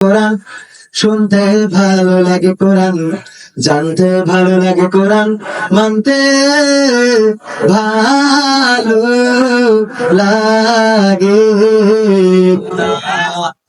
কোরআন শুনতে ভালো লাগে কোরআন জানতে ভালো লাগে কোরআন মানতে ভালো লাগে।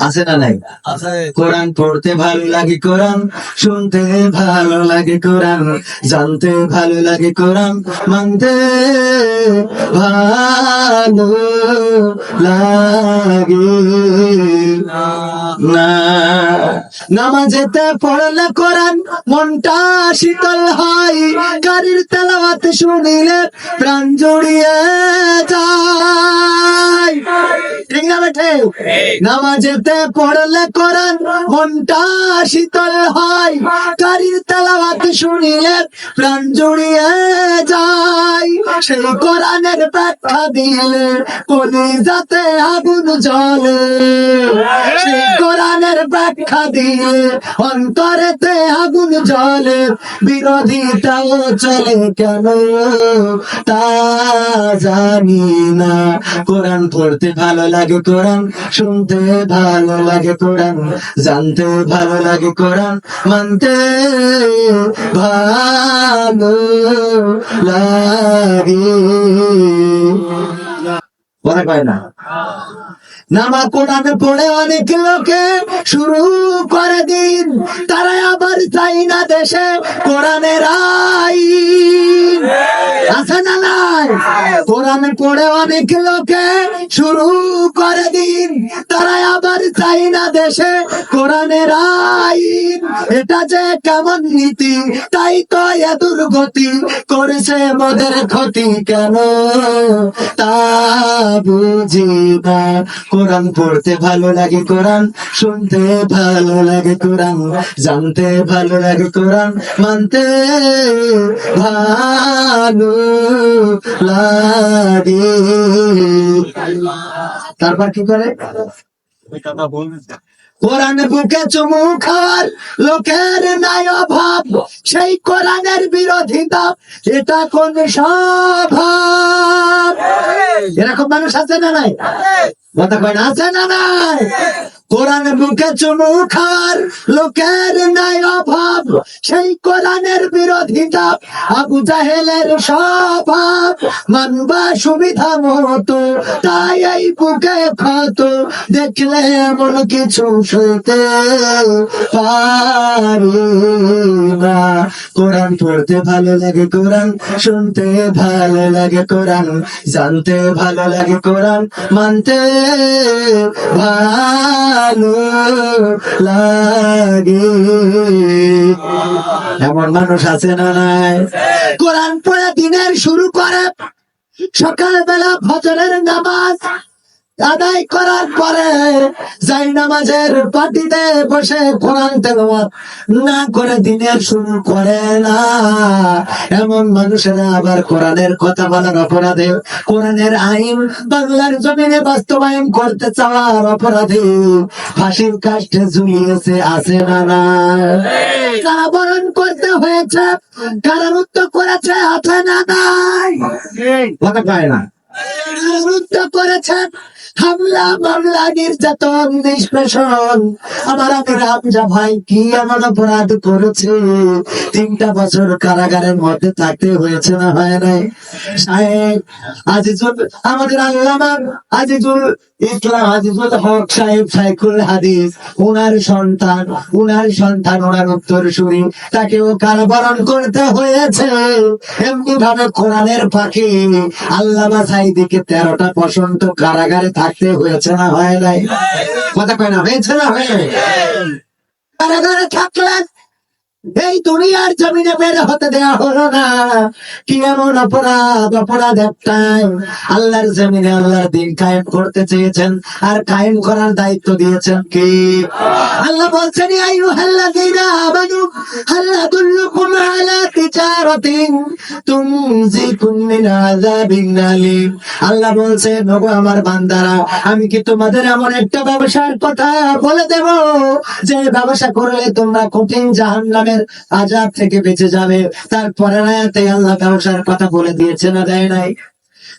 আছে না নাই? কোরআন পড়তে ভালো লাগে কোরআন শুনতে ভালো লাগে কোরআন জানতে ভালো লাগে কোরআন মানতে ভালো লাগে না। নামাজেতে পড়লে কোরআন মনটা শীতল হয় গাড়ির তেলাওয়াত শুনিলে প্রাণ জড়িয়ে যায়। বেঠে নামাজেতে পড়লে কোরআন মনটা শীতল হয়। গাড়ির তেলাওয়াত শুনিলে প্রাণ জড়িয়ে যায়। সেই কোরআনের ব্যাখ্যা দিলে কলি যাতে আগুন জ্বলে। সেই কোরআনের ব্যাখ্যা অন্তরেতে আগুন বিরোধিতাও চলে কেন? তা জানি না। কোরআন পড়তে ভালো লাগে কোরআন, শুনতে ভালো লাগে কোরআন, জানতে ভালো লাগে কোরআন, মানতে ভালো লাগে। পরে পায় না। নামা পড়ে অনেক লোকে শুরু করে দিন। তারা আবার চাই না দেশে কোরআনের আইন। আছে না নাই? কোরআনে পড়ে অনেক লোকে শুরু করে দিন। তারা আবার চাই না দেশে এটা যে কেমন নীতি, তাই তো এ দুর্গতি করেছে মোদের ক্ষতি। কেন? তা বুঝি কোরআন পড়তে ভালো লাগে কোরআন, শুনতে ভালো লাগে কোরআন, জানতে ভালো লাগে কোরআন, মানতে ভালো লাগে। তারপর কি করে? কোরআন বুকে চুমু খাওয়ার লোকের নাই অভাব সেই কোরআনের বিরোধিতা এটা কোন স্বভাব? এরকম মানুষ আছে না নাই? কথা কয় না আছে না নাই? কোরআন বুকে চুমু খাওয়ার লোকের নাই অভাব, সেই কোরআনের বিরোধিতা আবু জাহেলের স্বভাব। মানবা সুবিধা মতো, তাই এই বুকে ক্ষত, দেখলে এমন কিছু শুনতে পারি না কোরআন পড়তে ভালো লাগে কোরআন, শুনতে ভালো লাগে কোরআন, জানতে ভালো লাগে কোরআন, মানতে ভালো লাগে। এমন মানুষ আছে না নাই? কোরআন পড়ে দিনের শুরু করে সকালবেলা ভজনের নামাজ আদায় করার পরে যাই নামাজের পাটিতে বসে কোরআন তেলাওয়াত না করে দিনের শুরু করে না। এমন মানুষেরা আবার কোরআনের কথা বলার অপরাধে কোরআনের আইন বাংলার জমিনে বাস্তবায়ন করতে চাওয়ার অপরাধে ফাঁসির কাষ্টে ঝুলিয়েছে আছে না না। কারাবরণ করতে হয়েছে কারারুদ্ধ করেছে আছে না নাই? কথা পায় না। কারাগারের মধ্যে থাকতে হয়েছে না হয় নাই? আজিজুল, আমাদের আল্লামা আজিজুল ইসলাম, আজিজুল হক সাহেব সাইকুল হাদিস, উনার সন্তান উনার সন্তান ওনার উত্তর শুনি তাকেও কারাবরণ করতে হয়েছে। এমনি ভাবে কোরআনের ফাঁকি আল্লামা সাইদিকে তেরোটা বসন্ত কারাগারে থাকতে হয়েছে না, হয় নাই? কথা কয় না, হয়েছে না, হয় কারাগারে থাকলেন এই দুনিয়ার জমিনে বের হতে দেওয়া হলো না। কি এমন অপরাধ অপরাধ একটাই? আল্লাহর জমিনে আল্লাহর দিন কায়েম করতে চেয়েছেন আর কায়েম করার দায়িত্ব দিয়েছেন কি? আল্লাহ বলছেন আইয়ু হাল্লাযীনা আমানু, হাল আদুল্লুকুম আলা তিজারাতিন তুমজিকুম মিন আযাবিন আলীম। আল্লাহ বলছেন আমার বান্দারা, আমি কি তোমাদের এমন একটা ব্যবসার কথা বলে দেব? যে ব্যবসা করলে তোমরা কঠিন জাহান্নামের আজাব থেকে বেঁচে যাবে। তারপরে আয়াতে আল্লাহ ব্যবসার কথা বলে দিয়েছে না দেয় নাই।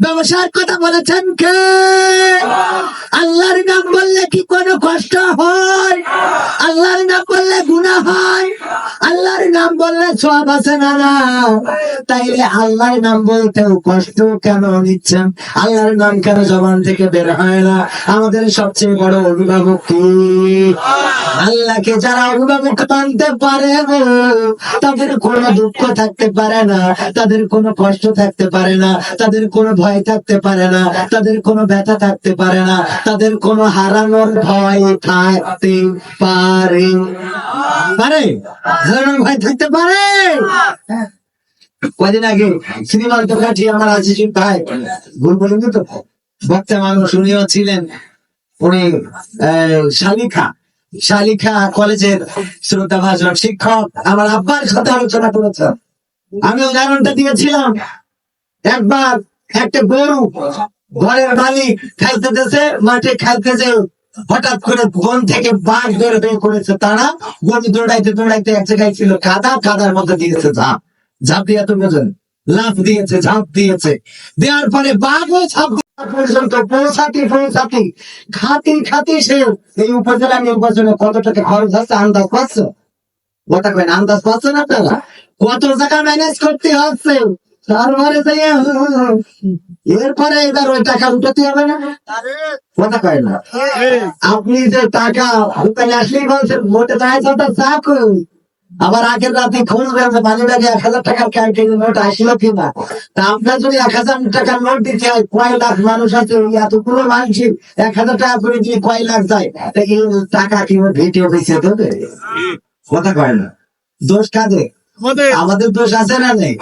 ব্যবসার কথা বলেছেন কে? আল্লাহর নাম বললে কি কোনো কষ্ট হয়? আল্লাহর নাম বললে গুণা হয়? বললে সব আছে না তাইলে আল্লাহর নাম বলতেও কষ্ট কেন নিচ্ছেন আল্লাহর নাম কেন জবান থেকে বের হয় না? আমাদের সবচেয়ে বড় অভিভাবক কি? আল্লাহকে যারা অভিভাবক মানতে পারে তাদের কোনো দুঃখ থাকতে পারে না, তাদের কোনো কষ্ট থাকতে পারে না, তাদের কোনো ভয় থাকতে পারে না, তাদের কোনো ব্যথা থাকতে পারে না, তাদের কোনো হারানোর ভয় থাকতে পারে। পারে? হারানোর ভয় থাকতে পারে। কদিন আগে সিনেমার কাঠি আমার আজিজুল ভাই, ভুল বলেন তো বক্তা মানুষ উনিও ছিলেন উনি শালিখা। শালিখা কলেজের শ্রোতা ভাষণ শিক্ষক। আমার আব্বার সাথে আলোচনা করেছেন। আমি উদাহরণটা দিয়েছিলাম। একবার একটা গরু ঘরের মালিক খেলতেছে, মাঠে খেলতেছে হঠাৎ করে বন থেকে বাঘ ধরে বের করেছে তারা। গরু দৌড়াইতে দৌড়াইতে এক জায়গায় ছিল কাদা কাদার মধ্যে দিয়েছে ঝাঁপ। ঝাঁপ দিয়ে তো বোঝেন, লাফ দিয়েছে, ঝাঁপ দিয়েছে। দেওয়ার পরে বাঘও ঝাঁপ দেওয়া পর্যন্ত খাতি খাতি সে এই উপজেলা নির্বাচনে কত টাকা খরচ হচ্ছে, আন্দাজ পাচ্ছ? ওটা কেন আন্দাজ পাচ্ছেন আপনারা? কত টাকা ম্যানেজ করতে হচ্ছে? তারপরে এরপরে এবার ওই টাকা উঠাতে হবে না? কথা কয় না। আপনি যে টাকা ওখানে আসলেই বলছেন মোটে চা কই? আবার আগের রাতে মানি ব্যাগে এক হাজার টাকার ক্যান্টিন নোট আসলো কিনা? তা আপনার যদি এক হাজার টাকার নোট দিতে হয় কয় লাখ মানুষ আছে? এতগুলো মানুষের এক হাজার টাকা করে দিয়ে কয় লাখ যায়? টাকা কি ভিডিও বেঁচে দেবে? কথা কয় না। দোষ কাদের? আমাদের দোষ আছে না নেই?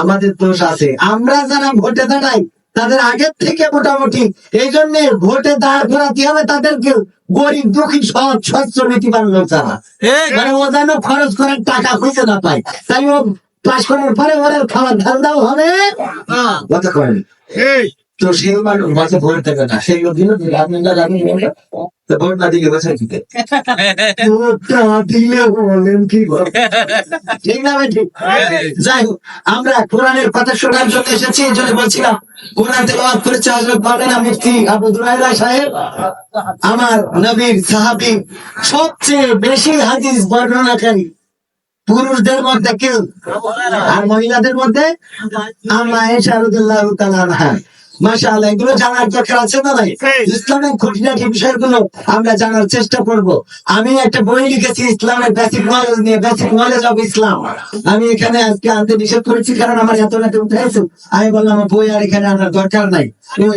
আমাদের দোষ আছে। আমরা যারা ভোটে দাঁড়াই তাদের আগের থেকে মোটামুটি এই জন্য ভোটে দাঁড় করাতে হবে তাদেরকে গরিব দুঃখী সৎ স্বচ্ছ নীতিবান লোক যারা। মানে ও যেন খরচ করার টাকা খুঁজে না পায়। তাই ও পাশ করার পরে ওরা খাবার ধান্দাও হবে। কথা করেন? এই তো সেই মানুষ মাঝে ভোট দেবে না। সেই দিল জানেন বলে তো ভোট না দিলে বসে দিতে দিলে বলেন কি ঠিক না যাই হোক, আমরা কোরআনের কথা শোনার জন্য এসেছি, এই জন্য বলছিলাম, কোরআন করেছে আবু সাহেব। আমার নবীর সাহাবী সবচেয়ে বেশি হাদিস বর্ণনাকারী। পুরুষদের মধ্যে কেউ আর মহিলাদের মধ্যে রাদিয়াল্লাহু তাআলা আনহা এগুলো জানার দরকার আছে না ভাই? ইসলামের খুঁটিনাটি বিষয়গুলো আমরা জানার চেষ্টা করব। আমি একটা বই লিখেছি ইসলামের বেসিক নলেজ নিয়ে বেসিক নলেজ অফ ইসলাম আমি এখানে আজকে আনতে নিষেধ করেছি কারণ আমার এত রাতে উঠেছে আমি বললাম আমার বই আর এখানে আনার দরকার নাই।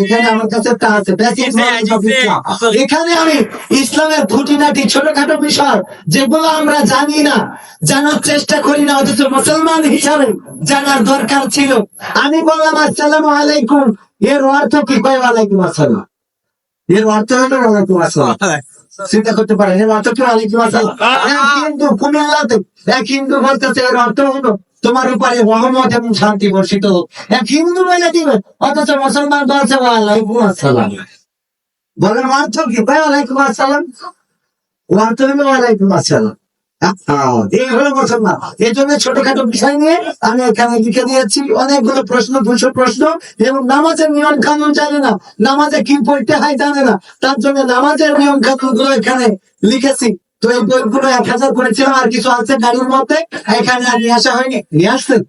এখানে আমার কাছে তা আছে বেসিক নলেজ অফ ইসলাম এখানে আমি ইসলামের খুঁটিনাটি ছোটখাটো বিষয় যেগুলো আমরা জানি না জানার চেষ্টা করি না অথচ মুসলমান হিসাবে জানার দরকার ছিল। আমি বললাম আসসালামু আলাইকুম এর অর্থ কি? কয় ওয়ালাইকুম আসসালাম। এর অর্থ হলো ওয়ালাইকুম আসসালাম। চিন্তা করতে পারেন এর অর্থ কি ওয়ালাইকুম আসসালাম? এক হিন্দু কুমিল্লাতে এক হিন্দু বলতেছে এর অর্থ হলো তোমার উপরে রহমত এবং শান্তি বর্ষিত হোক। এক হিন্দু বলে দিবে অথচ মুসলমান বলছে ওয়ালাইকুম আসসালাম। বলেন অর্থ কি? কয় ওয়ালাইকুম আসসালাম? অর্থ হলো ওয়ালাইকুম আসসালাম। এই হলো এই জন্য ছোটখাটো বিষয় নিয়ে আমি এখানে লিখে দিয়েছি অনেকগুলো প্রশ্ন দুশো প্রশ্ন এবং নামাজের নিয়ম কানুন জানে না। নামাজে কি পড়তে হয় জানে না। তার জন্য নামাজের নিয়ম কানুনগুলো এখানে লিখেছি। তো এই বইগুলো এক হাজার করেছিলাম আর কিছু আছে গাড়ির মধ্যে। এখানে আর নিয়ে আসা হয়নি। নিয়ে আসছেন?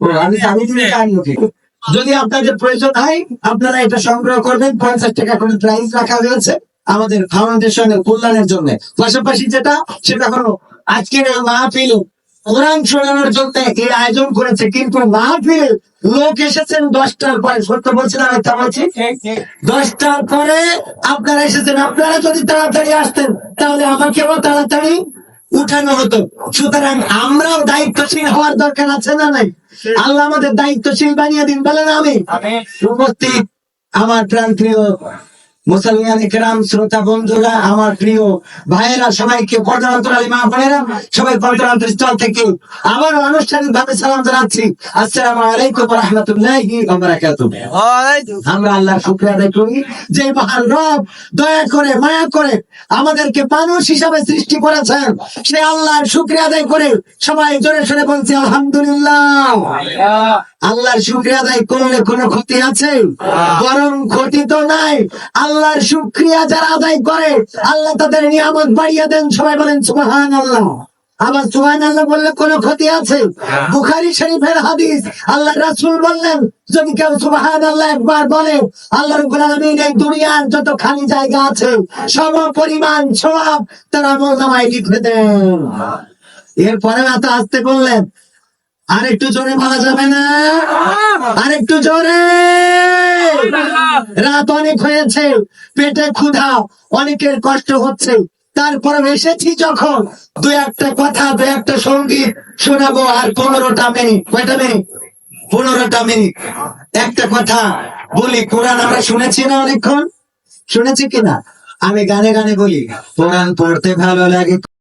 ও, আমি আমি যদি জানি ওকে। যদি আপনাদের প্রয়োজন হয় আপনারা এটা সংগ্রহ করবেন। পঞ্চাশ টাকা করে প্রাইস রাখা হয়েছে আমাদের ফাউন্ডেশনের কল্যাণের জন্য। পাশাপাশি যেটা সেটা হলো আজকের মাহফিল কোরআন শোনানোর জন্য এই আয়োজন করেছে কিন্তু মাহফিল লোক এসেছেন দশটার পরে সত্য বলছিলাম একটা বলছি? দশটার পরে আপনারা এসেছেন আপনারা যদি তাড়াতাড়ি আসতেন তাহলে আমাকেও তাড়াতাড়ি উঠানো হতো। সুতরাং আমরাও দায়িত্বশীল হওয়ার দরকার আছে না নাই? আল্লাহ আমাদের দায়িত্বশীল বানিয়ে দিন বলেন আমি। উপস্থিত আমার প্রাণ প্রিয় মুসলমান একরাম শ্রোতা বন্ধুরা আমার প্রিয় ভাইয়েরা সবাইকে পর্দান্তর মা বোনেরা সবাই পর্দান্তর স্থল থেকে আবার আনুষ্ঠানিক ভাবে সালাম জানাচ্ছি। আসসালামু আলাইকুম রহমতুল্লাহি আমরা আল্লাহ শুক্র আদায় করি যে মহান রব দয়া করে মায়া করে আমাদেরকে মানুষ হিসাবে সৃষ্টি করেছেন। সে আল্লাহর শুক্রিয়া আদায় করে সবাই জোরে সরে বলছি আলহামদুলিল্লাহ। আল্লাহর শুক্রিয়া আদায় করলে কোনো ক্ষতি আছে? বরং ক্ষতি তো নাই। আল্লাহর শুক্রিয়া যারা আদায় করে আল্লাহ তাদের নিয়ামত বাড়িয়ে দেন। সবাই বলেন সুবাহান আল্লাহ আবার সুহান আল্লাহ বললে কোনো ক্ষতি আছে? বুখারি শরীফের হাদিস আল্লাহ রাসুল বললেন যদি কেউ সুবাহান আল্লাহ একবার বলে আল্লাহ রব্বুল আলামিন এই দুনিয়ার যত খালি জায়গা আছে সম পরিমাণ সব তারা আমল নামায় লিখে দেন। এরপরে এত আসতে বললেন আর একটু জোরে বলা যাবে না? আর একটু জোরে। রাত অনেক হয়েছে, পেটে ক্ষুধা, অনেকের কষ্ট হচ্ছে। তারপর এসেছি যখন দু একটা কথা, দু একটা সংগীত শোনাবো আর পনেরোটা মিনিট, কয়টা মিনিট? পনেরোটা মিনিট। একটা কথা বলি, কোরআন আমরা শুনেছি না অনেকক্ষণ? শুনেছি কিনা? আমি গানে গানে বলি, কোরআন পড়তে ভালো লাগে।